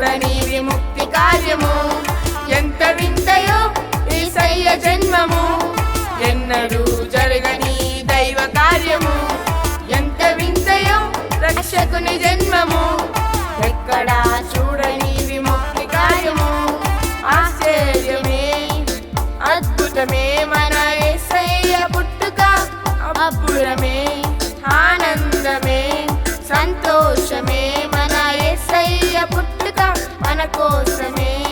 చూడనీది ముక్తి కార్యము. ఎంత వింతయో ఈసయ్య జన్మము. ఎన్నడూ జరగని దైవ కార్యము. ఎంత వింతయో రక్షకుని జన్మము. ఎక్కడా చూడని విముక్తి కార్యము. ఆశ్చర్యమే అద్భుతమే మన ఎస్ఐయ పుట్టుక. అబ్బురమే ఆనందమే సంతోషమే. మన కోసమే